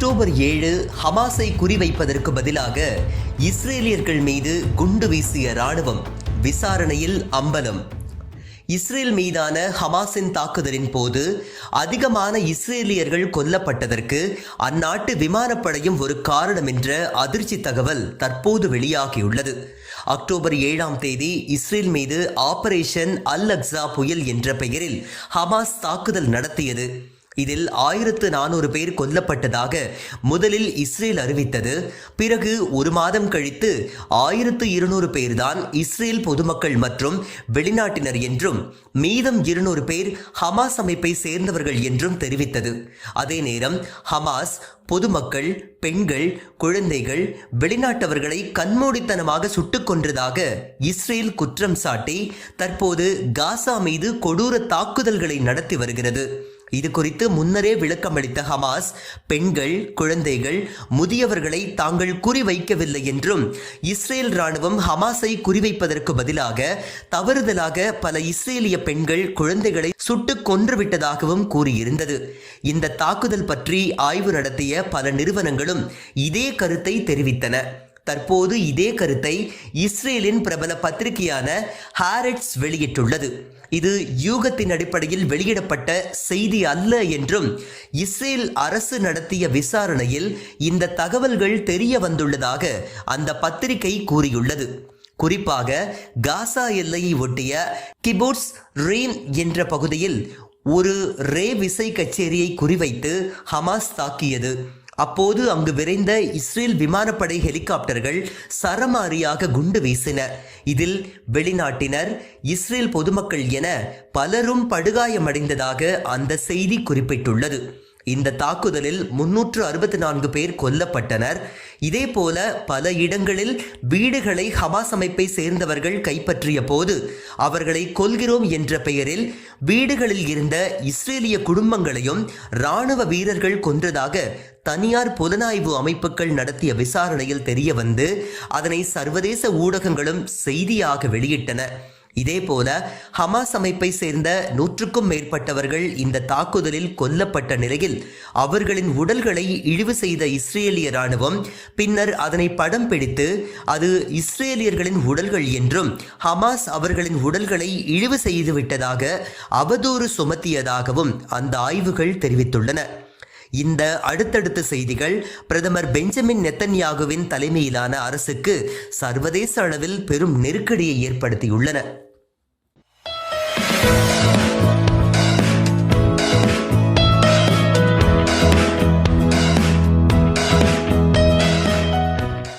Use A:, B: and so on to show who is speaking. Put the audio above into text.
A: October ஏழு ஹமாஸை குறிவைப்பதற்கு பதிலாக இஸ்ரேலியர்கள் மீது குண்டு வீசிய ராணுவம் விசாரணையில் அம்பலம். இஸ்ரேல் மீதான ஹமாஸின் தாக்குதலின் போது அதிகமான இஸ்ரேலியர்கள் கொல்லப்பட்டதற்கு அந்நாட்டு விமானப்படையும் ஒரு காரணம் என்ற அதிர்ச்சி தகவல் தற்போது வெளியாகியுள்ளது. அக்டோபர் ஏழாம் தேதி இஸ்ரேல் மீது ஆபரேஷன் அல் அக்ஸா புயல் என்ற பெயரில் ஹமாஸ் தாக்குதல் நடத்தியது. இதில் ஆயிரத்து நானூறு பேர் கொல்லப்பட்டதாக முதலில் இஸ்ரேல் அறிவித்தது. பிறகு ஒரு மாதம் கழித்து ஆயிரத்து இருநூறு பேர்தான் இஸ்ரேல் பொதுமக்கள் மற்றும் வெளிநாட்டினர் என்றும் மீதம் இருநூறு பேர் ஹமாஸ் அமைப்பை சேர்ந்தவர்கள் என்றும் தெரிவித்தது. அதே நேரம் ஹமாஸ் பொதுமக்கள் பெண்கள் குழந்தைகள் வெளிநாட்டவர்களை கண்மூடித்தனமாக சுட்டுக் கொன்றதாக இஸ்ரேல் குற்றம் சாட்டி தற்போது காசா மீது கொடூர தாக்குதல்களை நடத்தி வருகிறது. இது குறித்து முன்னரே விளக்கமளித்த ஹமாஸ் பெண்கள் குழந்தைகள் முதியவர்களை தாங்கள் குறிவைக்கவில்லை என்றும் இஸ்ரேல் ராணுவம் ஹமாஸை குறிவைப்பதற்கு பதிலாக தவறுதலாக பல இஸ்ரேலிய பெண்கள் குழந்தைகளை சுட்டுக் கொன்றுவிட்டதாகவும் கூறியிருந்தது. இந்த தாக்குதல் பற்றி ஆய்வு நடத்திய பல நிறுவனங்களும் இதே கருத்தை தெரிவித்தன. தற்போது இதே கருத்தை இஸ்ரேலின் பிரபல பத்திரிகையான ஹாரெட்ஸ் வெளியிட்டுள்ளது. இது யூகத்தின் அடிப்படையில் வெளியிடப்பட்ட செய்தி அல்ல என்றும் இஸ்ரேல் அரசு நடத்திய விசாரணையில் இந்த தகவல்கள் தெரிய வந்துள்ளதாக அந்த பத்திரிகை கூறியுள்ளது. குறிப்பாக காசா எல்லையை ஒட்டிய கிபோட்ஸ் ரீம் என்ற பகுதியில் ஒரு ரே விசை கச்சேரியை குறிவைத்து ஹமாஸ் தாக்கியது. அப்போது அங்கு விரைந்த இஸ்ரேல் விமானப்படை ஹெலிகாப்டர்கள் சரமாரியாக குண்டு வீசின. இதில் வெளிநாட்டினர் இஸ்ரேல் பொதுமக்கள் என பலரும் படுகாயமடைந்ததாக அந்த செய்தி குறிப்பிட்டுள்ளது. இந்த தாக்குதலில் முன்னூற்று அறுபத்தி நான்கு பேர் கொல்லப்பட்டனர். இதேபோல பல இடங்களில் வீடுகளை ஹமாஸ் அமைப்பை சேர்ந்தவர்கள் கைப்பற்றிய போது அவர்களை கொல்கிறோம் என்ற பெயரில் வீடுகளில் இருந்த இஸ்ரேலிய குடும்பங்களையும் இராணுவ வீரர்கள் கொன்றதாக தனியார் புலனாய்வு அமைப்புகள் நடத்திய விசாரணையில் தெரிய வந்து அதனை சர்வதேச ஊடகங்களும் செய்தியாக வெளியிட்டன. இதேபோல ஹமாஸ் அமைப்பை சேர்ந்த நூற்றுக்கும் மேற்பட்டவர்கள் இந்த தாக்குதலில் கொல்லப்பட்ட நிலையில் அவர்களின் உடல்களை இழிவு செய்த இஸ்ரேலிய ராணுவம் பின்னர் அதனை படம் பிடித்து அது இஸ்ரேலியர்களின் உடல்கள் என்றும் ஹமாஸ் அவர்களின் உடல்களை இழிவு செய்துவிட்டதாக அவதூறு சுமத்தியதாகவும் அந்த ஆய்வுகள் தெரிவித்துள்ளன. இந்த அடுத்தடுத்த செய்திகள் பிரதமர் பெஞ்சமின் நெத்தன்யாகுவின் தலைமையிலான அரசுக்கு சர்வதேச அளவில் பெரும் நெருக்கடியை ஏற்படுத்தியுள்ளன.